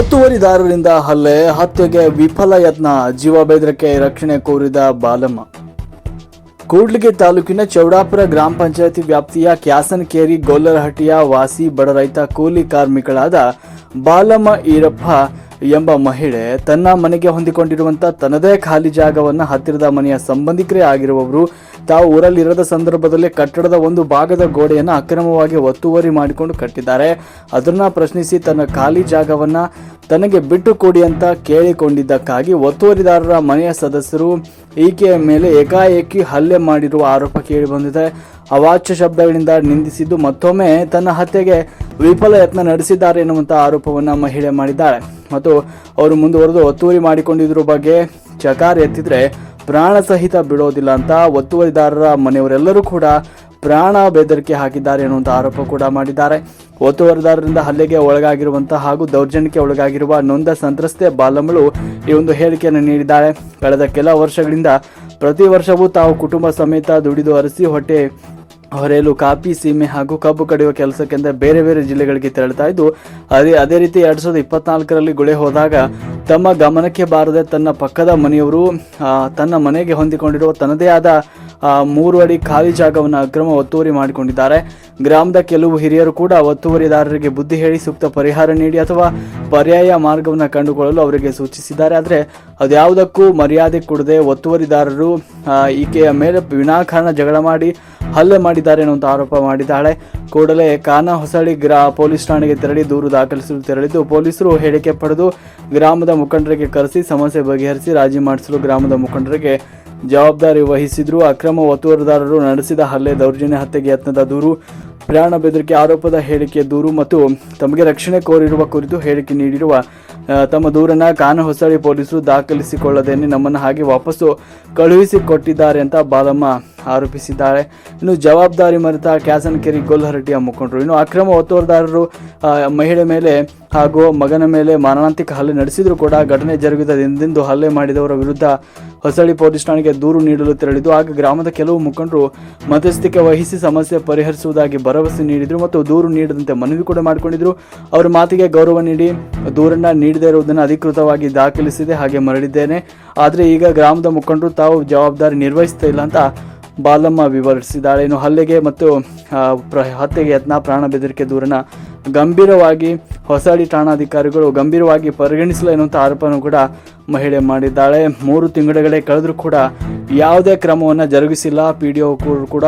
ಒತ್ತುವರಿದಾರರಿಂದ ಹಲ್ಲೆ, ಹತ್ಯೆಗೆ ವಿಫಲ ಯತ್ನ ಜೀವ ಬೆದರಿಕೆ ರಕ್ಷಣೆ ಕೋರಿದ ಬಾಲಮ್ಮ. ಕೂಡ್ಲಿಗೆ ತಾಲೂಕಿನ ಚೌಡಾಪುರ ಗ್ರಾಮ ಪಂಚಾಯತಿ ವ್ಯಾಪ್ತಿಯ ಕ್ಯಾಸನಕೇರಿ ಗೋಲ್ಲರಹಟ್ಟಿಯ ವಾಸಿ ಬಡ ರೈತ ಕೂಲಿ ಕಾರ್ಮಿಕಳಾದ ಬಾಲಮ್ಮ ಈರಪ್ಪ ಎಂಬ ಮಹಿಳೆ ತನ್ನ ಮನೆಗೆ ಹೊಂದಿಕೊಂಡಿರುವಂತ ತನ್ನದೇ ಖಾಲಿ ಜಾಗವನ್ನ ಹತ್ತಿರದ ಮನೆಯ ಸಂಬಂಧಿಕರೇ ಆಗಿರುವವರು, ತಾವು ಊರಲ್ಲಿರದ ಸಂದರ್ಭದಲ್ಲಿ ಕಟ್ಟಡದ ಒಂದು ಭಾಗದ ಗೋಡೆಯನ್ನು ಅಕ್ರಮವಾಗಿ ಒತ್ತುವರಿ ಮಾಡಿಕೊಂಡು ಕಟ್ಟಿದ್ದಾರೆ. ಅದನ್ನ ಪ್ರಶ್ನಿಸಿ ತನ್ನ ಖಾಲಿ ಜಾಗವನ್ನ ತನಗೆ ಬಿಟ್ಟು ಕೊಡಿ ಅಂತ ಕೇಳಿಕೊಂಡಿದ್ದಕ್ಕಾಗಿ ಒತ್ತುವರಿದಾರರ ಮನೆಯ ಸದಸ್ಯರು ಈಕೆಯ ಮೇಲೆ ಏಕಾಏಕಿ ಹಲ್ಲೆ ಮಾಡಿರುವ ಆರೋಪ ಕೇಳಿಬಂದಿದೆ. ಅವಾಚ್ಯ ಶಬ್ದಗಳಿಂದ ನಿಂದಿಸಿದ್ದು ಮತ್ತೊಮ್ಮೆ ತನ್ನ ಹತ್ಯೆಗೆ ವಿಫಲ ಯತ್ನ ನಡೆಸಿದ್ದಾರೆ ಎನ್ನುವಂಥ ಆರೋಪವನ್ನು ಮಹಿಳೆ ಮಾಡಿದ್ದಾಳೆ ಮತ್ತು ಅವರು ಮುಂದುವರೆದು ಒತ್ತುವರಿ ಮಾಡಿಕೊಂಡಿದ್ರ ಬಗ್ಗೆ ಚಕಾರ ಎತ್ತಿದ್ರೆ ಪ್ರಾಣ ಸಹಿತ ಬಿಡೋದಿಲ್ಲ ಅಂತ ಒತ್ತುವರಿದಾರರ ಮನೆಯವರೆಲ್ಲರೂ ಕೂಡ ಪ್ರಾಣ ಬೆದರಿಕೆ ಹಾಕಿದ್ದಾರೆ ಎನ್ನುವಂಥ ಆರೋಪ ಕೂಡ ಮಾಡಿದ್ದಾರೆ. ಒತ್ತುವರಿದಾರರಿಂದ ಹಲ್ಲೆಗೆ ಒಳಗಾಗಿರುವಂತಹ ಹಾಗೂ ದೌರ್ಜನ್ಯಕ್ಕೆ ಒಳಗಾಗಿರುವ ನೊಂದ ಸಂತ್ರಸ್ತೆ ಬಾಲಮ್ಮಳು ಈ ಒಂದು ಹೇಳಿಕೆಯನ್ನು ನೀಡಿದ್ದಾಳೆ. ಕಳೆದ ಕೆಲ ವರ್ಷಗಳಿಂದ ಪ್ರತಿ ವರ್ಷವೂ ತಾವು ಕುಟುಂಬ ಸಮೇತ ದುಡಿದು ಅರಸಿ ಹೊಟ್ಟೆ ಹೊರೆಯಲು ಕಾಫಿ ಸೀಮೆ ಹಾಗೂ ಕಬ್ಬು ಕಡಿಯುವ ಕೆಲಸಕ್ಕೆಂದ ಬೇರೆ ಬೇರೆ ಜಿಲ್ಲೆಗಳಿಗೆ ತೆರಳುತ್ತಾ ಇದ್ದು, ಅದೇ ಅದೇ ರೀತಿ ಎರಡು ಸಾವಿರದ ಇಪ್ಪತ್ನಾಲ್ಕರಲ್ಲಿ ಗುಳೆ ಹೋದಾಗ ತಮ್ಮ ಗಮನಕ್ಕೆ ಬಾರದೆ ತನ್ನ ಪಕ್ಕದ ಮನೆಯವರು ತನ್ನ ಮನೆಗೆ ಹೊಂದಿಕೊಂಡಿರುವ ತನ್ನದೇ ಆದ ಮೂರು ಅಡಿ ಖಾಲಿ ಜಾಗವನ್ನು ಅಕ್ರಮ ಒತ್ತುವರಿ ಮಾಡಿಕೊಂಡಿದ್ದಾರೆ. ಗ್ರಾಮದ ಕೆಲವು ಹಿರಿಯರು ಕೂಡ ಒತ್ತುವರಿದಾರರಿಗೆ ಬುದ್ಧಿ ಹೇಳಿ ಸೂಕ್ತ ಪರಿಹಾರ ನೀಡಿ ಅಥವಾ ಪರ್ಯಾಯ ಮಾರ್ಗವನ್ನು ಕಂಡುಕೊಳ್ಳಲು ಅವರಿಗೆ ಸೂಚಿಸಿದ್ದಾರೆ. ಆದರೆ ಅದ್ಯಾವುದಕ್ಕೂ ಮರ್ಯಾದೆ ಕೊಡದೆ ಒತ್ತುವರಿದಾರರು ಈಕೆಯ ಮೇಲೆ ವಿನಾಕಾರಣ ಜಗಳ ಮಾಡಿ ಹಲ್ಲೆ ಮಾಡಿದ್ದಾರೆ ಅನ್ನುವಂಥ ಆರೋಪ ಮಾಡಿದ್ದಾಳೆ. ಕೂಡಲೇ ಕಾನ ಹೊಸಳಿ ಗ್ರಾ, ಪೊಲೀಸ್ ಠಾಣೆಗೆ ತೆರಳಿ ದೂರು ದಾಖಲಿಸಲು ತೆರಳಿದ್ದು, ಪೊಲೀಸರು ಹೇಳಿಕೆ ಪಡೆದು ಗ್ರಾಮದ ಮುಖಂಡರಿಗೆ ಕರೆಸಿ, ಸಮಸ್ಯೆ ಬಗೆಹರಿಸಿ ರಾಜಿ ಮಾಡಿಸಲು ಗ್ರಾಮದ ಮುಖಂಡರಿಗೆ ಜವಾಬ್ದಾರಿ ವಹಿಸಿದ್ರು. ಅಕ್ರಮ ಒತ್ತುವರಿದಾರರು ನಡೆಸಿದ ಹಲ್ಲೆ ದೌರ್ಜನ್ಯ ಹತ್ಯೆಗೆ ಯತ್ನದ ದೂರು, ಪ್ರಾಣ ಬೆದರಿಕೆ ಆರೋಪದ ಹೇಳಿಕೆ ದೂರು ಮತ್ತು ತಮಗೆ ರಕ್ಷಣೆ ಕೋರಿರುವ ಕುರಿತು ಹೇಳಿಕೆ ನೀಡಿರುವ ತಮ್ಮ ದೂರನ್ನ ಕಾನಹೊಸಳಿ ಪೊಲೀಸರು ದಾಖಲಿಸಿಕೊಳ್ಳದೇನೆ ನಮ್ಮನ್ನು ಹಾಗೆ ವಾಪಸ್ಸು ಕಳುಹಿಸಿಕೊಟ್ಟಿದ್ದಾರೆ ಅಂತ ಬಾಲಮ್ಮ ಆರೋಪಿಸಿದ್ದಾರೆ. ಇನ್ನು ಜವಾಬ್ದಾರಿ ಮರೆತ ಕ್ಯಾಸನಕೆರೆ ಗೊಲ್ಲಹರಟಿಯ ಮುಖಂಡರು. ಇನ್ನು ಅಕ್ರಮ ಒತ್ತುವರಿದಾರರು ಮಹಿಳೆ ಮೇಲೆ ಹಾಗೂ ಮಗನ ಮೇಲೆ ಮಾರಣಾಂತಿಕ ಹಲ್ಲೆ ನಡೆಸಿದ್ರು ಕೂಡ ಘಟನೆ ಜರುಗಿದ ದಿನದಿಂದ ಹಲ್ಲೆ ಮಾಡಿದವರ ವಿರುದ್ಧ ಹೊಸಳ್ಳಿ ಪೊಲೀಸ್ ಠಾಣೆಗೆ ದೂರು ನೀಡಲು ತೆರಳಿದ್ದು, ಆಗ ಗ್ರಾಮದ ಕೆಲವು ಮುಖಂಡರು ಮಧ್ಯಸ್ಥಿಕೆ ವಹಿಸಿ ಸಮಸ್ಯೆ ಪರಿಹರಿಸುವುದಾಗಿ ಭರವಸೆ ನೀಡಿದರು ಮತ್ತು ದೂರು ನೀಡದಂತೆ ಮನವಿ ಕೂಡ ಮಾಡಿಕೊಂಡಿದ್ರು. ಅವರ ಮಾತಿಗೆ ಗೌರವ ನೀಡಿ, ದೂರನ್ನ ನೀಡದೇ ಇರುವುದನ್ನು ಅಧಿಕೃತವಾಗಿ ದಾಖಲಿಸಿದೆ, ಹಾಗೆ ಮರಳಿದ್ದೇನೆ. ಆದರೆ ಈಗ ಗ್ರಾಮದ ಮುಖಂಡರು ತಾವು ಜವಾಬ್ದಾರಿ ನಿರ್ವಹಿಸ್ತಾ ಇಲ್ಲ ಅಂತ ಬಾಲಮ್ಮ ವಿವರಿಸಿದ್ದಾಳೆ. ಇನ್ನು ಹಲ್ಲೆಗೆ ಮತ್ತು ಪ್ರ, ಹತ್ಯೆಗೆ ಯತ್ನ, ಪ್ರಾಣ ಬೆದರಿಕೆ ದೂರನ ಗಂಭೀರವಾಗಿ ಹೊಸಳ್ಳಿ ಠಾಣಾಧಿಕಾರಿಗಳು ಗಂಭೀರವಾಗಿ ಪರಿಗಣಿಸಲ್ಲ ಎನ್ನುವಂಥ ಆರೋಪವನ್ನು ಕೂಡ ಮಹಿಳೆ ಮಾಡಿದ್ದಾಳೆ. ಮೂರು ತಿಂಗಳುಗಳೇ ಕಳೆದರೂ ಕೂಡ ಯಾವುದೇ ಕ್ರಮವನ್ನು ಜರುಗಿಸಿಲ್ಲ. ಪಿ ಡಿ ಕೂಡ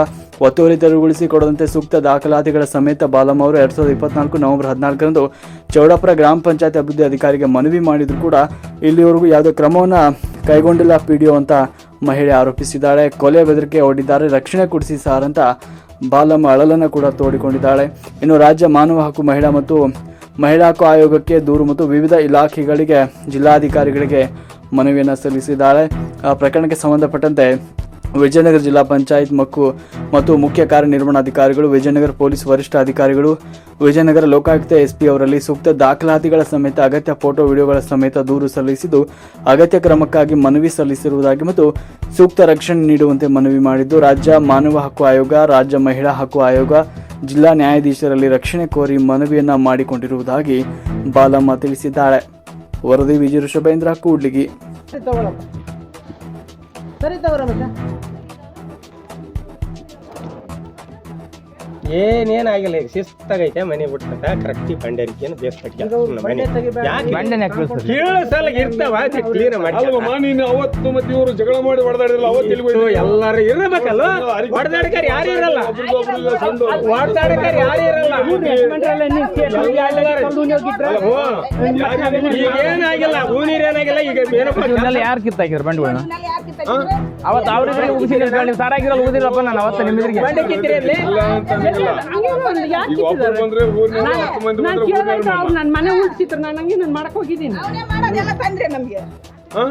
ಒತ್ತುವರಿ ತೆರವುಗೊಳಿಸಿ ಕೊಡದಂತೆ ಸೂಕ್ತ ದಾಖಲಾತಿಗಳ ಸಮೇತ ಬಾಲಮ್ಮ ಅವರು ಎರಡು ಸಾವಿರದ ಇಪ್ಪತ್ನಾಲ್ಕು ನವೆಂಬರ್ ಹದಿನಾಲ್ಕರಂದು ಚೌಡಾಪುರ ಗ್ರಾಮ ಪಂಚಾಯತ್ ಅಭಿವೃದ್ಧಿ ಅಧಿಕಾರಿಗೆ ಮನವಿ ಮಾಡಿದರೂ ಕೂಡ ಇಲ್ಲಿವರೆಗೂ ಯಾವುದೇ ಕ್ರಮವನ್ನು ಕೈಗೊಂಡಿಲ್ಲ ಪಿ ಡಿ ಅಂತ ಮಹಿಳೆ ಆರೋಪಿಸಿದ್ದಾಳೆ. ಕೊಲೆ ಬೆದರಿಕೆ ಒಡ್ಡಿದ್ದಾರೆ ರಕ್ಷಣೆ ಕೊಡಿಸಿ ಸಾರ್ ಅಂತ ಬಾಲಮ್ಮ ಅಳಲನ್ನು ಕೂಡ ತೋಡಿಕೊಂಡಿದ್ದಾಳೆ. ಇನ್ನು ರಾಜ್ಯ ಮಾನವ ಹಕ್ಕು ಮಹಿಳಾ ಮತ್ತು ಮಹಿಳಾ ಹಕ್ಕು ಆಯೋಗಕ್ಕೆ ದೂರು ಮತ್ತು ವಿವಿಧ ಇಲಾಖೆಗಳಿಗೆ ಜಿಲ್ಲಾಧಿಕಾರಿಗಳಿಗೆ ಮನವಿಯನ್ನು ಸಲ್ಲಿಸಿದ್ದಾಳೆ. ಆ ಪ್ರಕರಣಕ್ಕೆ ಸಂಬಂಧಪಟ್ಟಂತೆ ವಿಜಯನಗರ ಜಿಲ್ಲಾ ಪಂಚಾಯತ್ ಮಕ್ಕು ಮತ್ತು ಮುಖ್ಯ ಕಾರ್ಯನಿರ್ವಹಣಾಧಿಕಾರಿಗಳು, ವಿಜಯನಗರ ಪೊಲೀಸ್ ವರಿಷ್ಠ ಅಧಿಕಾರಿಗಳು, ವಿಜಯನಗರ ಲೋಕಾಯುಕ್ತ ಎಸ್ಪಿ ಅವರಲ್ಲಿ ಸೂಕ್ತ ದಾಖಲಾತಿಗಳ ಸಮೇತ ಅಗತ್ಯ ಫೋಟೋ, ವಿಡಿಯೋಗಳ ಸಮೇತ ದೂರು ಸಲ್ಲಿಸಿದ್ದು, ಅಗತ್ಯ ಕ್ರಮಕ್ಕಾಗಿ ಮನವಿ ಸಲ್ಲಿಸಿರುವುದಾಗಿ ಮತ್ತು ಸೂಕ್ತ ರಕ್ಷಣೆ ನೀಡುವಂತೆ ಮನವಿ ಮಾಡಿದ್ದು, ರಾಜ್ಯ ಮಾನವ ಹಕ್ಕು ಆಯೋಗ, ರಾಜ್ಯ ಮಹಿಳಾ ಹಕ್ಕು ಆಯೋಗ, ಜಿಲ್ಲಾ ನ್ಯಾಯಾಧೀಶರಲ್ಲಿ ರಕ್ಷಣೆ ಕೋರಿ ಮನವಿಯನ್ನ ಮಾಡಿಕೊಂಡಿರುವುದಾಗಿ ಬಾಲಮ್ಮ ತಿಳಿಸಿದ್ದಾಳೆ. ವರದಿ ವಿಜಯ ಕೂಡ್ಲಿಗಿ. ಸರಿ ತಗೊಳಪ್ಪ ಸರಿ ತಗೋರ ಏನೇನಾಗಿಲ್ಲ ಈಗ ಶಿಸ್ತಾಗೈತೆ ಮನೆ ಬಿಟ್ಟ ಕರೆಕ್ಟಿ ಬಂಡೇರಿಕೆಯನ್ನು ಬೇಸ್. ಕೀಳಸಲ ಇರ್ತಾವ ಕ್ಲೀನ್ ಮಾಡಿ ನೀನು ಅವತ್ತು ಮತ್ತೆ ಇವರು ಜಗಳ ಮಾಡಿ ಅವತ್ತು? ಎಲ್ಲಾರು ಇರಬೇಕಲ್ಲ ಹೊಡೆದಾಡಕರ್ ಯಾರು ಇರಲ್ಲ. ಹೊಡೆದಾಡಕರ್ ಯಾರು ಇರಲ್ಲ. ಈಗ ಏನಾಗಿಲ್ಲ ಹೂನೀರ್ ಏನಾಗಿಲ್ಲ ಈಗ ಏನಪ್ಪ ಯಾರು ಕಿತ್ತಾಕಿದ್ರು ಬಂಡವಾಳ ಅವತ್ತು ಅವ್ರಿಗೆ ಉಗಿಸಿದ್ರೆ ಸಾರಾಗಿರಲ್ಲ ಉಗಿದಿಲ್ಲಪ್ಪ ನಾನು ಅವತ್ತು ನಿಮ್ಮಿದ್ರಿಗೆ ಬಂಡೆ ಕಿತ್ತಿರಿ ನನ್ನ ಮನೆ ಉಳಿಸಿದ್ರು ನಾನು ಹಂಗೆ ನಾನು ಮಾಡಕ್ ಹೋಗಿದ್ದೀನಿ. ಹಾ?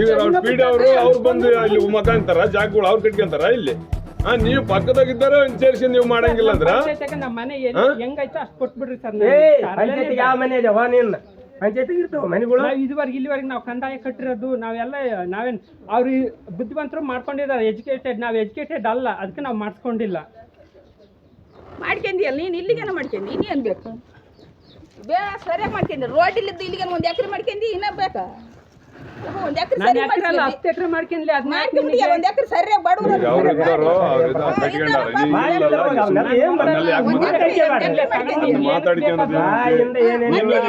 ಈಗ ಅವ್ರು ಪೀಡೆ ಅವರು ಅವ್ರು ಬಂದು ಅಲ್ಲಿ ಮಕ ಅಂತಾರ ಜಾಗಗಳು ಅವ್ರು ಕಟ್ಕೊಂತಾರ ಇಲ್ಲಿ? ಹಾ ನೀವು ಪಕ್ಕದಾಗಿದ್ದಾರ ಸೇರಿಸಿ ನೀವು ಮಾಡಂಗಿಲ್ಲ ಅಂದ್ರ? ನಮ್ಮ ಮನೆ ಹೆಂಗೈತೆ ಅಷ್ಟು ಕೊಟ್ಬಿಡ್ರಿ ಸರ್ ಯಾವ ಮನೆ ಇದೆವಾ ನಿನ್ನ. ಇರ್ತಾವ ಮನೆಗಳು? ಇದುವರೆಗೆ ಇಲ್ಲಿವರೆಗೆ ನಾವು ಕಂದಾಯ ಕಟ್ಟಿರೋದು ನಾವೆಲ್ಲ ನಾವೇನ್ ಅವ್ರು ಬುದ್ಧಿವಂತರು ಮಾಡ್ಕೊಂಡಿದ್ದಾರೆ ಎಜುಕೇಟೆಡ್ ನಾವು ಎಜುಕೇಟೆಡ್ ಅಲ್ಲ ಅದಕ್ಕೆ ನಾವು ಮಾಡಿಸ್ಕೊಂಡಿಲ್ಲ. ಮಾಡ್ಕೊಂಡಿಯಲ್ಲ ನೀನು ಇಲ್ಲಿಗೇನ ಮಾಡ್ಕೊಂಡಿ ಇನ್ನೇನು ಬೇಕು? ಬೇಡ, ಸರಿಯಾಗಿ ಮಾಡ್ಕೊಂಡಿ ರೋಡ್ ಇಲ್ಲಿದ್ದು ಇಲ್ಲಿಗೆ ಒಂದು ಎಕರೆ ಮಾಡ್ಕೊಂಡಿ ಇನ್ನೂ ಬೇಕಾ? ಒಂದ್ ಎಕರೆ ಸರಿ ಅದನ್ನ ಮಾಡ್ಕೊಂಬಿಡಿ ಒಂದ್ ಎಕರೆ ಬಡವ್ರು ಅವ್ರು ಇದ್ದಾರೋ ಅವ್ರು ಇದ್ದಾರೋ ಕಟ್ಕೊಂಡಾರ ಇಲ್ಲಲ್ಲ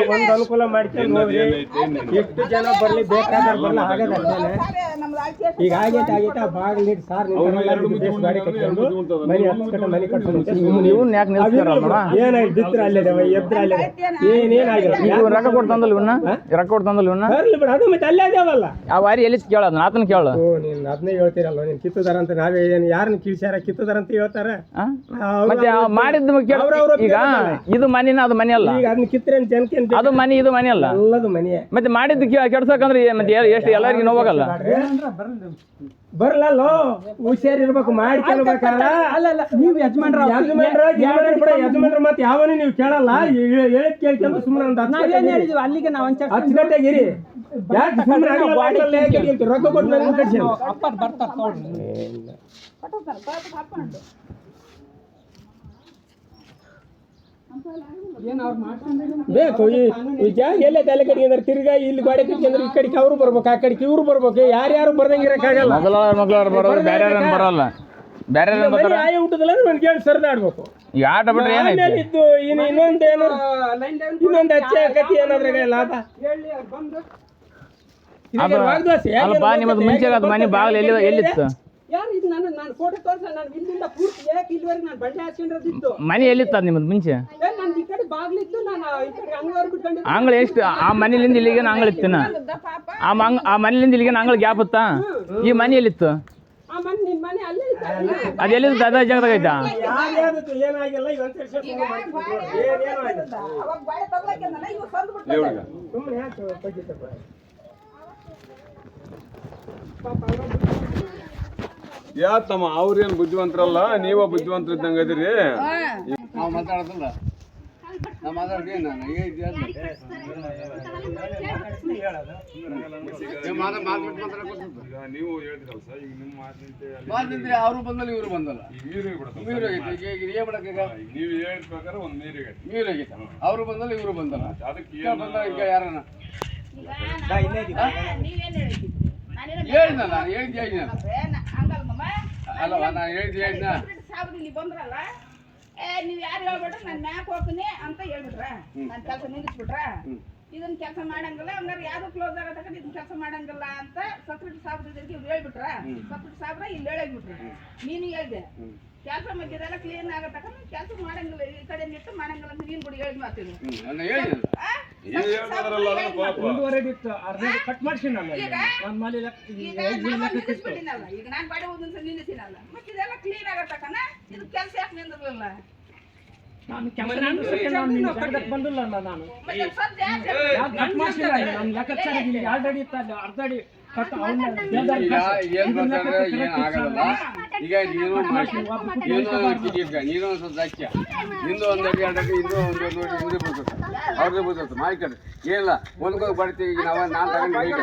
ಒಂದು ಅನುಕೂಲ ಮಾಡ್ಕೊಂಡು ಏನದು ಹೋಗ್ರಿ ಎಷ್ಟು ಜನ ಬರ್ಲಿ ಬೇಕಾದ್ರೆ ಬರ್ಲಿ ಈಗ ಆಗೈತೆ ಆಗೈತೆ ಬಾಗಿಲು ಸಾರ್ ಗಾಡಿ ಕಟ್ಕೊಂಡು. ಮನೆ ಹತ್ಕೊಂಡು ಮನೆ ಕಟ್ಕೊಂಡು ಇವನ್ ಯಾಕೆ ಬಿತ್ರ ಅಲ್ಲೇ ಎದ್ರ ಅಲ್ಲೇ ಏನೇನಾಗಿಲ್ಲ ರೊಕ್ಕ ಕೊಟ್ಟು ತಂದಲ್ಲ ಇವನ್ನ ರೊಕ್ಕ ಕೊಟ್ಟು ತಂದಲ್ಲ ಇವನ್ನ ಬರ್ಲಿ ಬಿಡ ಅದು ಮತ್ತೆ ಅಲ್ಲೇ ಅದಾವಲ್ಲ ಆ ವಾರಿ ಎಲ್ಲಿ ಕೇಳೋದು ಆತನ ಕೇಳು. ಓ ನೀನ್ ಅದನ್ನೇ ಹೇಳ್ತೀರಲ್ವ ನೀನ್ ಕಿತ್ತದಾರ ಅಂತ ನಾವೇ ಏನ್ ಯಾರನ್ನ ಕಿಳ್ಸ್ಯಾರ ಕಿತ್ತದಾರ ಅಂತ ಹೇಳ್ತಾರ? ಆ? ಅವ್ರು- ಮತ್ತೆ ಆ ಮಾಡಿದ್ದು ಕೇಳು ಅವ್ರವ್ರ ಈಗ ಇದು ಮನಿನ ಅದು ಮನೆ ಅಲ್ಲ ಈಗ ಅದನ್ನ ಕಿತ್ತರೆ ಜನಕ್ಕೆ ಅದು ಮನಿ ಇದು ಮನೆ ಅಲ್ಲ. ಎಲ್ಲದು ಮನೆಯೇ. ಮತ್ತೆ ಮಾಡಿದ್ದು ಕೆಡ್ಸಕಂದ್ರೆ ಮತ್ತೆ ಎಷ್ಟು ಎಲ್ಲರಿಗೂ ನೋವಾಗಲ್ಲ. ಬರ್ಲಲ್ಲೋ? ಹುಷಾರಿರ್ಬೇಕು ಮಾಡ್ಕೊಳ್ಬೇಕಲ್ಲ ಅಲ್ಲ? ಅಲ್ಲ ನೀವು ಯಜಮಾನ್ರ ಯಜಮಾನ್ರ? ಯಜಮಾನ್ರ ಯಜಮಾನ್ರ? ಮತ್ತೆ ಯಾವನು ನೀವು ಕೇಳಲ್ಲ. ಹೇಳಿದ್ ಕೇಳ್ಕೊಂಡು ಸುಮ್ಮನೆ ನಾವೇನ್ ಹೇಳಿದ್ವಿ? ಅಲ್ಲಿಗೆ ನಾವು ಒಂದ್ ಹತ್ತು ಗಂಟೆಗೆ ಇರಿ. ಯಾಕೆ ಸುಮ್ಮನೆ ರೊಕ್ಕ ಕೊಟ್ಟು ಬರ್ತಾರೆ ನೋಡ್ರಿ ಏನ್ ಅವ್ರು ಮಾಡ್ಕೊಂಡ್ರೆ ಬೇಕು ಈ ಜಾಗ ಎಲ್ಲೇ ತಲೆ ಕಡೆಗೆ ಅಂದ್ರೆ ತಿರ್ಗಾ ಇಲ್ಲಿ ಗಾಡಿ ಅಂದ್ರೆ ಈ ಕಡೆಗೆ ಅವರು ಬರ್ಬೇಕು ಆ ಕಡೆಗೆ ಇವ್ರು ಬರ್ಬೇಕು ಯಾರ್ಯಾರು ಬರ್ದಂಗೆ ಇರಕ್ಕಾಗಲ್ಲ ಮೊದಲ ಮಗಳವ್ರು ಬರೋದು ಬೇರೆ ಬರಲ್ಲ. ಬೇರೆ ಆಯ ಊಟದಲ್ಲ ನನ್ಗೆ ಹೇಳಿ ಸರ್ದಾಡ್ಬೇಕು. ಈ ಆಟ ಬಿಟ್ರೆ ಏನೈತಿ ಇದ್ದು ಇನ್ನು ಇನ್ನೊಂದು ಏನು ಕತಿ ಲಾಭ ನಿಮ್ಮದು ಮುಂಚೆ ಮನೆ ಬಾಗಿಲು ಎಲ್ಲಿ ಎಲ್ಲಿತ್ತು? ಯಾರು ಇದು ನಾನು ನಾನು ಫೋಟೋ ತೋರಿಸ ನಾನು ಇಲ್ಲಿಂದ ಪೂರ್ತಿ ಯಾಕೆ ಇಲ್ಲಿವರೆಗೆ ನಾನು ಬಂಡೆ ಹಾಸ್ಕೊಂಡಿರೋದಿತ್ತು. ಮನೆ ಎಲ್ಲಿತ್ತು ನಿಮ್ಮದು ಮುಂಚೆ? ನಾನು ಈ ಕಡೆ ಬಾಗ್ಲಿತ್ತು ನಾನು ಈ ಕಡೆ ಬಿಟ್ಕೊಂಡಿದ್ದೆ. ಆಂಗ್ಳ ಎಷ್ಟು? ಆ ಮನೆಯಿಂದ ಇಲ್ಲಿಗೆ ಆಂಗ್ಳ ಇತ್ತಿನ ಪಾಪ. ಆ ಮಂಗ್ ಆ ಮನೆಯಿಂದ ಇಲ್ಲಿಗೆ ಆಂಗ್ಳ ಗ್ಯಾಪ್ ಇತ್ತಾ? ಈ ಮನೆ ಎಲ್ಲಿತ್ತು ಆ ಮನೆ ನಿನ್ ಮನೆ ಅಲ್ಲೇ ಇತ್ತು ಅದು ಎಲ್ಲಿದ್ದು ಅದ ಜಾಗದಾಗ ಐತಾ ಏನಾಗಿಲ್ಲ ಇವತ್ತು ಒಂದ್ ಸರಿ ಸುಮ್ಮನೆ ಮಾಡ್ತಿದ್ರು. ಏನೇನೂ ಆಗಿಲ್ಲ. ಅವಾಗ ಬಾಳೆ ತಗೊಳಕ್ಕೆನಲ್ಲ ಇವ್ ಸಂದ್ ಬಿಟ್ಟು ಸುಮ್ಮನೆ ಯಾಕೆ ಬಗ್ಗಿತಪ್ಪ? ಯಾ ತಮ್ಮ ಅವ್ರೇನ್ ಬುದ್ಧಿವಂತರಲ್ಲ? ನೀವ ಬುದ್ಧಿವಂತರ ಇದ್ದಂಗ ಇದೀರಿ. ನಾವು ಮಾತಾಡೋದಿಲ್ಲ ನಾವು ಮಾತಾಡ್ತೀನಿ ನಾನು ಈಗ ನೀವು ಹೇಳಿದ್ರಲ್ಲ ಸರ್ ಈಗ ನಿಮ್ಮ ಮಾತಿದ್ರೆ ಅವರು ಬಂದಲ್ಲ ಇವರು ಬಂದಲ್ಲ. ಈಗ ನೀರಿಗೆ ಬಿಡುತ್ತಲ್ಲ ನೀರು ಆಗೈತೆ ಈಗ ಮಾಡಕ್ಕೆ ಈಗ? ನೀವು ಹೇಳಿದ ಪ್ರಕಾರ ಒಂದ್ ನೀರಿಗೆ ನೀರು ಆಗೈತೆ ಅವರು ಬಂದಲ್ಲ ಇವರು ಬಂದಲ್ಲ. ಅದಕ್ಕೆ ಈಗ ಏನು ಬಂದ ಈಗ ಯಾರನ್ನ? ಹೇಳಿದ್ನ ನಾನು ಹೇಳಿದ್ದೆ ಹೇಳಿದ್ನ ಬೇನ ಹಂಗಲ್ಲ ಮಮ್ಮ ಅಲ್ಲವಾ ನಾನು ಹೇಳಿದ್ದೆ ಹೇಳಿದ್ನ ಸಾಬ್ರು ಇಲ್ಲಿ ಬಂದ್ರಲ್ಲ ಏ ನೀವ್ ಯಾರು ಹೇಳ್ಬೇಡ್ರಿ ನಾನು ಮ್ಯಾಕ್ ಹೋಗ್ತೀನಿ ಅಂತ ಹೇಳ್ಬಿಟ್ರ. ನನ್ ಕೆಲಸ ನಿಲ್ಲಿಸ್ಬಿಟ್ರ ಇದನ್ನ ಕೆಲಸ ಮಾಡಂಗಿಲ್ಲ ಹಂಗಾರೆ ಯಾವ್ದು ಕ್ಲೋಸ್ ಆಗತಕ್ಕ ಇದನ್ನ ಕೆಲಸ ಮಾಡಂಗಿಲ್ಲ ಅಂತ ಸಪ್ರೇಟ್ ಸಾಬ್ರದವ್ರಿಗೆ ಇವ್ರು ಹೇಳ್ಬಿಟ್ರ. ಸಪ್ರೇಟ್ ಸಾಬ್ರ ಇಲ್ಲಿ ಹೇಳಿಬಿಟ್ರು ನೀನು ಹೇಳ್ದೆ. ಕೆಲಸ ಮಧ್ಯದೆಲ್ಲ ಕ್ಲೀನ್ ಆಗತಕ್ಕ ಕೆಲಸ ಮಾಡಂಗಿಲ್ಲ ಈ ಕಡೆ ನಿಟ್ಟು ಮಾಡಂಗಿಲ್ಲ ಅಂತ ನೀನ್ ಕೂಡ ಹೇಳಿ ಮಾತೀನಿ ಅರ್ಧ ಕಟ್ ಈಗ ನಾನು ಬಾಡಿ ನಿಲ್ಲಿಸಿನಲ್ಲ. ಮತ್ತೆ ಇದೆಲ್ಲ ಕ್ಲೀನ್ ಇದು ಕೆಲಸ ಯಾಕೆ ನಿಂದಿರ್ಲಿಲ್ಲ ನಾನು ಬಂದಿಲ್ಲ ಅಲ್ಲ ನಾನು. ಕಟ್ ಮಾಡ್ಸಿಲ್ಲ ನನ್ನ ಲೆಕ್ಕಾಚಾರ ಇಲ್ಲಿ ಆಲ್ರೆಡಿ ಇತ್ತು ಅಲ್ಲಿ ಅರ್ಧ ಅಡಿ. ಈಗ. ಏನ್ ಬರ್ತಾರೆ ಏನ್ ಆಗಲ್ಲ. ಈಗ ನೀರು ಮಾಡಿ ನೀನು ಕಿಡಿಕ ನೀನು ಒಂದು ಸ್ವಲ್ಪ ಹಚ್ಚ ನಿಂದು ಒಂದು ಅಡಿ ಎರಡು ಅಡಿ ಇಂದು ಒಂದು ಒಂದು ಅಡಿ ಹಿಂದೆ ಬರ್ತದೆ ಅವ್ರದ್ದು ಬರ್ತದೆ ಮಾಯ್ಕಡೆ ಏನಿಲ್ಲ ಒಂದ್ಕೊಂಡು ಬರ್ತೀವಿ ಈಗ ನಾವು ನಾನು ತಗೊಂಡು ಈಗ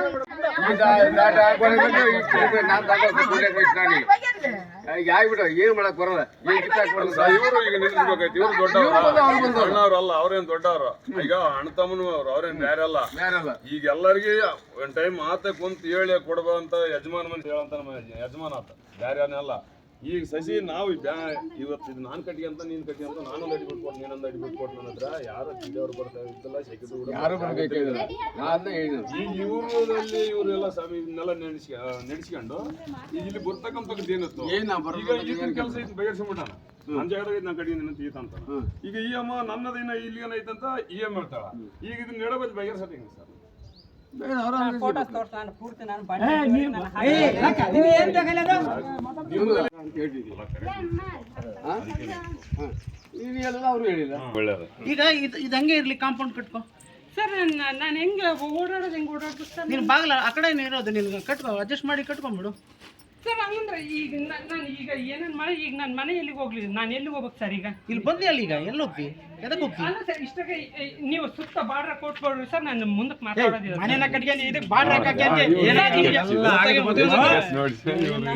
ನಾನು ತಗೊಂಡು ಕುಡಿಯಕ್ಕೆ ಈಗ ಆಗ್ಬಿಟ್ಟು ಏನು ಮಾಡಕ್ ಬರಲ್ಲ. ಇವರು ಈಗ ನಿಲ್ಲಿಸ್ಬೇಕಾಯ್ತು. ಇವ್ರು ದೊಡ್ಡವರು. ಅಲ್ಲ ಅವ್ರೇನ್ ದೊಡ್ಡವರು? ಈಗ ಅಣ್ಣ ತಮ್ಮನು ಅವ್ರು ಅವ್ರೇನ್ ಬೇರಲ್ಲ ಈಗ ಎಲ್ಲರಿಗೆ ಒಂದ್ ಟೈಮ್ ಆತ ಕುಂತ ಹೇಳಿ ಕೊಡ್ಬೋ ಅಂತ ಯಜಮಾನ ಮಂದಿ ಹೇಳಂತ ನಮ್ಮ ಯಜ- ಯಜಮಾನ ಆತ. ಅಲ್ಲ ಈಗ ಸಸಿ ನಾವು ಬ್ಯಾ ಇವತ್ತು ಇದು ನಾನು ಕಟ್ಟಿ ಅಂತ ನೀನ್ ಕಟ್ಟಿ ಅಂತ ನಾನು ಅಡಿ ಬಿಟ್ಕೊಟ್ಟು ನೀನೊಂದು ಅಡಿ ಬಿಟ್ಕೊಟ್ಟು ನನ್ನ ಹತ್ರ. ಯಾರು ತಿಂದವ್ರು ಬರ್ತಾ ಇರ್ತಲ್ಲ ಶೆಕೆದು ಯಾರು ಬರ್ಬೇಕಾಗಿಲ್ಲ ಈಗ ಇವ್ರಲ್ಲಿ ಇವರೆಲ್ಲ ಸ್ವಾಮಿ ಇದನ್ನೆಲ್ಲ ನೆನೆಸ್ಕ ನೆನೆಸ್ಕೊಂಡು ಈಗ ಇಲ್ಲಿ ಬರ್ತಕ್ಕಂಥದ್ದು ಏನತ್ತು? ಈಗ ಈಗಿನ ಕೆಲಸ ಇದು ಬಗೆಹರಿಸ್ಬಿಟ್ಟಾನ ನನ್ನ ಜಾಗದಾಗ ನನ್ನ ಕಡೆ ನಿನ್ನ ಈತಂತ ಈಗ ಇ ಅಮ್ಮ ನನ್ನದಿನ ಇಲ್ಲಿ ಏನೈತಂತ ಇ ಎಂ ಹೇಳ್ತಾಳ. ಈಗ ಇದನ್ನ ನೆಡಬಲ್ಲಿ ಬಗೆಹರಿಸೋದು ಹೆಂಗೆ ಸರ್? ಈಗ ಇದು ಇದು ಹಂಗೆ ಇರ್ಲಿ ಕಾಂಪೌಂಡ್ ಕಟ್ಕೊ. ಸರ್ ನಾನು ಹೆಂಗೆ ಓಡಾಡೋದು ಹೆಂಗೆ ಓಡಾಡ್ಬೇಕು ಸರ್? ನೀನು ಬಾಗಿಲ ಆ ಕಡೆ ಇರೋದು ನಿನ್ಗೆ ಕಟ್ಕೊ ಅಡ್ಜಸ್ಟ್ ಮಾಡಿ ಕಟ್ಕೊಂಬಿಡು. ಸರ್ ಹಂಗಂದ್ರೆ ಈಗ ನಾನು ಈಗ ಏನೇನು ಮಾಡಿ ಈಗ ನನ್ನ ಮನೆ ಎಲ್ಲಿಗೆ ಹೋಗ್ಲಿ ನಾನು ಎಲ್ಲಿಗೆ ಹೋಗ್ಬೇಕು ಸರ್ ಈಗ? ಇಲ್ಲಿ ಬಂದಿ ಅಲ್ಲಿ ಈಗ ಎಲ್ಲಿ ಹೋಗ್ತಿ? ಎದಕ್ಕೆ ಹೋಗ್ತಿ? ಅಲ್ಲ ಸರ್ ಇಷ್ಟಕ್ಕೆ ನೀವು ಸುತ್ತ ಬಾಡ್ರ ಕೊಟ್ಕೊಡ್ರಿ ಸರ್ ನಾನು ಮುಂದಕ್ಕೆ ಮಾತಾಡೋದಿಲ್ಲ ಮನೆನ ಕಟ್ಕೊಂಡು ಇದಕ್ಕೆ ಬಾಡ್ರ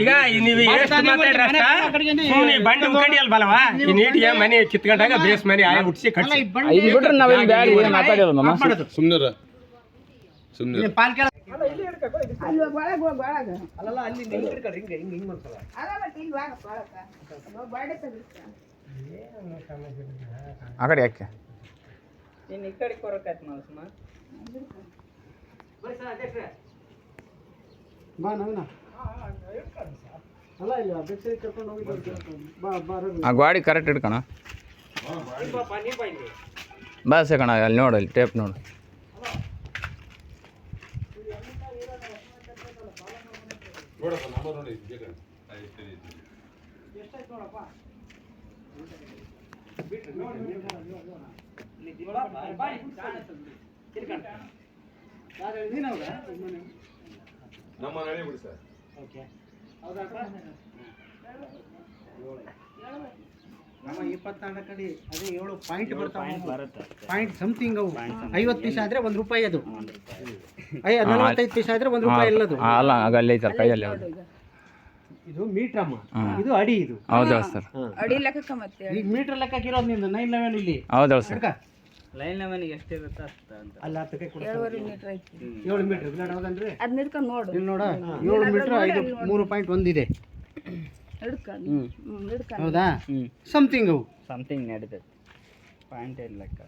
ಈಗ ನೀವು ಎಷ್ಟು ಮಾತಾಡ್ರಿ ಅಷ್ಟ? ಸುಮ್ಮನೆ ಬಂಡು ಮುಖಂಡಿ ಅಲ್ಬಲ್ಲವ ಈ ನೀಟಿಗೆ ಮನೆ ಕಿತ್ಕೊಂಡಾಗ ಬೇಸ್ ಮನೆ ಆಯ್ ಹುಟ್ಟಿಸಿ ಕಟ್ಟಿ ಇದು ಬಿಟ್ರೆ ನಾವೇನು ಬ್ಯಾಡ ಏನು ಮಾತಾಡಿಲ್ಲ ಮಾಮ ಸುಮ್ನಿರ. ಸುಮ್ನಿರ. ಪಾಲ್ ಕೇಳ ಅಲ್ಲಿ ಹೋಗಿ ಒಳಗೆ ಹೋಗಿ ಒಳಗೆ. ಅಲ್ಲಲ್ಲ ಅಲ್ಲಿ ಹಿಂಗೆ ಹಿಡ್ಕೊಳ್ರಿ ಹಿಂಗೆ ಹಿಂಗೆ ಹಿಂಗೆ ಮಾಡ್ಸಲ್ಲ ಅದ ಮತ್ತೆ ಇಲ್ಲಿ ಒಳಗೆ ಒಳಗೆ ಹೋಗಿ ಬಾಡೆ ತೆಗಿಸ್ತ ಆ ಕಡೆ ಯಾಕೆ? ಇನ್ನು ಈ ಕಡೆ ಕೊರಕಾಯ್ತು ನಾವು ಸುಮ್ಮ ಬಾ ನವೀನ. ಅಲ್ಲ ಇಲ್ಲ ಬೆಚ್ಚರಿ ಕರ್ಕೊಂಡು ಹೋಗಿ ಬಾ ಬಾ ಆ ಗಾಡಿ ಕರೆಕ್ಟ್ ಹಿಡ್ಕಣ ಬಾ ಕಣ ಅಲ್ಲಿ ನೋಡು ಅಲ್ಲಿ ಟೇಪ್ ನೋಡು. ನೋಡಪ್ಪ ನಂಬರ್ ನೋಡಿ ಬೇಗ. ನಮ್ಮ ನಡಿ ಬಿಡಿ ಸರ್. ನಮ್ಮ ಇಪ್ಪತ್ನಾಲ್ಕು ಕಡೆ ಅದೇ ಏಳು ಪಾಯಿಂಟ್ ಬರ್ತಾವೆ ಪಾಯಿಂಟ್ ಸಮಥಿಂಗ್ ಅವು. ಐವತ್ತು ಪೈಸೆ ಆದ್ರೆ ಒಂದು ರೂಪಾಯಿ ಅದು. ಅಯ್ಯ ನಲವತ್ತೈದು ಪೈಸೆ ಆದ್ರೆ ಒಂದು ರೂಪಾಯಿ ಎಲ್ಲದು. ಅದು ಅಲ್ಲ ಅಲ್ಲಿ ಐತಲ್ಲ ಕೈಯಲ್ಲಿ ಇದು ಮೀಟರ್ ಅಮ್ಮ ಇದು ಅಡಿ ಇದು. ಹೌದಾ ಸರ್. ಅಡಿ ಲೆಕ್ಕಕ್ಕೆ ಮತ್ತೆ ಈಗ ಮೀಟರ್ ಲೆಕ್ಕಕ್ಕೆ ಇರೋದು ನಿಂದು ನೈನ್ ಲೆವೆನ್ ಇಲ್ಲಿ. ಹೌದಾ ಸರ್. ಲೈನ್ ಲೆವೆನ್ಗೆ ಎಷ್ಟು ಇರುತ್ತೆ ಅಂತ. ಅಲ್ಲ ಹತ್ತಕ್ಕೆ ಕೊಡು. ಏಳುವರೆ ಮೀಟ್ರ್ ಐತಿ. ಏಳು ಮೀಟರ್ ಹೌದನ್ರಿ ಅದ್ ನೋಡು. ಇಲ್ಲಿ ನೋಡ ಏಳು ಮೀಟರ್ ಐದು ಮೂರು ಪಾಯಿಂಟ್ ಒಂದಿದೆ. ಹೌದಾ? ಸಮಥಿಂಗ್ ಅವು. ಸಮಥಿಂಗ್ ನಡೀತೈತೆ ಪಾಯಿಂಟ್ ಏನು ಲೆಕ್ಕ.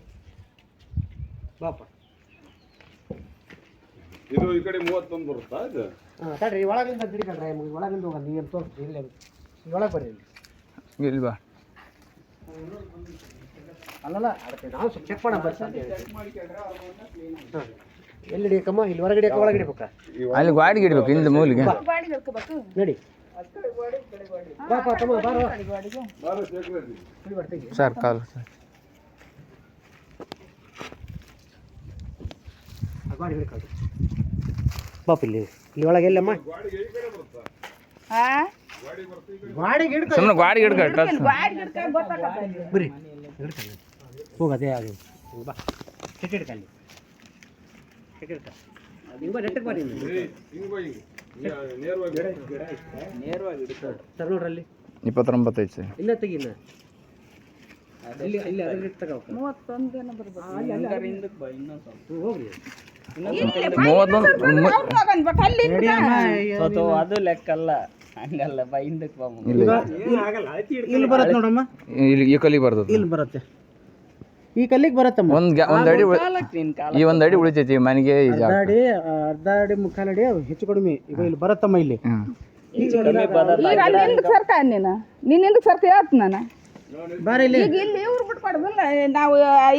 ಬಾಪ. ಇದು ಈ ಕಡೆ ಮೂವತ್ತೊಂದು ಬರುತ್ತಾ ಇದು? ಹಾಂ ತಡ್ರಿ ಒಳಗಿಂದ ತಿರ್ಗಲ್ರಿ ಒಳಗಿಂದ ಹೋಗ ನೀವು ತೋರಿಸ್ರಿ ಇಲ್ಲೇ ಒಳಗೆ ಬರ್ರಿ ಇಲ್ಲಿ. ಬಾ. ಅಲ್ಲಲ್ಲ ಅದಕ್ಕೆ ನಾವು ಸ್ವಲ್ಪ ಚೆಕ್ ಮಾಡೋಣ ಬರ್ರಿ ಹಾಂ. ಎಲ್ಲಿ ಹಿಡಿಯಕ್ಕಮ್ಮ ಇಲ್ಲಿ ಹೊರಗಡೆ ಒಳಗೆ ಹಿಡಿಬೇಕಾ ಅಲ್ಲಿ ಗಾಡಿ ಹಿಡಿಬೇಕು ಹಿಂದೆ ಮೂಲಿಗೆ. ನಡಿ. ಬಾಪ ತಮ್ಮ ಬಾರೋ ಬಾರ ಶೇಖರ್ ಇಲ್ಲಿ ಬರ್ತೀವಿ ಸರ್ ಕಾಲು ಸರ್ ಆ ಗಾಡಿ ಹಿಡ್ಕೊಳ್ಳಿ ಬಾಪ ಇಲ್ಲಿ ಇಲ್ಲಿ ಒಳಗೆ ಎಲ್ಲಮ್ಮ ಗಾಡಿಗೆ ಈ ಕಡೆ ಬರುತ್ತಾ ಹಾ ಗಾಡಿಗೆ ಹಿಡ್ಕೊ ಸುಮ್ಮನೆ ಗಾಡಿ ಹಿಡ್ಕ ಗಾಡಿ ಹಿಡ್ಕೊಂಡು ಗೊತ್ತಾಗತ್ತೆ ಬರ್ರಿ ಹಿಡ್ಕೊಳ್ಳಿ ಹೋಗ ಅದೇ ಅದು ಹಿಂಗ್ ಬಾ ಕೆಟ್ಟ ಹಿಡ್ಕೊಳ್ಳಿ ಕೆಟ್ಟ ಹಿಡ್ಕ ಹಿಂಗೆ ಬಾ ನೆಟ್ಟಗೆ ಬರ್ರಿ ಸರ್ ಸರ್. ಇಲ್ಲ ತೆಗಿನ ಅದ್ರ ತಗೋ. ಮೂವತ್ತೊಂದು ಏನೋ ಅದು ಲೆಕ್ಕ ಅಲ್ಲ ಹಂಗಲ್ಲ ಬಾ ಹಿಂದಕ್ಕೆ ಬಾ ಇಲ್ಲಿ ಇಲ್ಲಿ. ಬರತ್ತೆ ನೋಡಮ್ಮ. ಇಲ್ಲಿ ಈ ಕಲಿಗೆ ಬರ್ತದೆ. ಇಲ್ಲಿ ಬರುತ್ತೆ. ಈ ಕಲ್ಲಿಗೆ ಬರತ್ತಮ್ಮ. ಒಂದು ಗ್ಯಾ ಒಂದು ಅಡಿ ಉಳಿ- ಈ ಒಂದು ಅಡಿ ಉಳಿತೈತಿ ಮನೆಗೆ ಈ ಅರ್ಧ ಅಡಿ ಅರ್ಧ ಅಡಿ ಮುಕ್ಕಾಲು ಅಡಿ ಹೆಚ್ಚು ಕಡಿಮೆ. ಈಗ ಇಲ್ಲಿ ಬರತ್ತಮ್ಮ ಇಲ್ಲಿ. ಹ್ಮ್. ಈಗ ಅಲ್ಲಿ ಹಿಂದಕ್ಕೆ ಸರ್ಕ ನೀನು? ನೀನು ಹಿಂದಕ್ಕೆ ಸರ್ಕ ಹೇಳ್ತ ನಾನು. ಬಾರ ಇಲ್ಲಿ. ಈಗ ಇಲ್ಲಿ ಇವ್ರು ಬಿಟ್ಕೊಡೋದಿಲ್ಲ. ನಾವು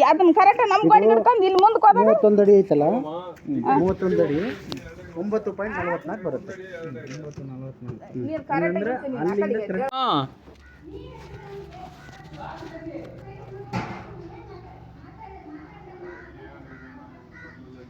ಅದನ್ನ ಕರೆಕ್ಟ್ ನಮ್ಮ ಗಾಡಿ ಹಿಡ್ಕೊಂಡು ಇಲ್ಲಿ ಮುಂದಕ್ಕೆ ಹೋದಾಗ ಮೂವತ್ತೊಂದು ಅಡಿ ಐತಲ್ಲ? ಮೂವತ್ತೊಂದು ಅಡಿ ಒಂಬತ್ತು ಪಾಯಿಂಟ್ ನಲವತ್ನಾಲ್ಕು ಬರುತ್ತೆ. ನೀರು ಕರೆಕ್ಟ್ ಅಲ್ಲಿಂದ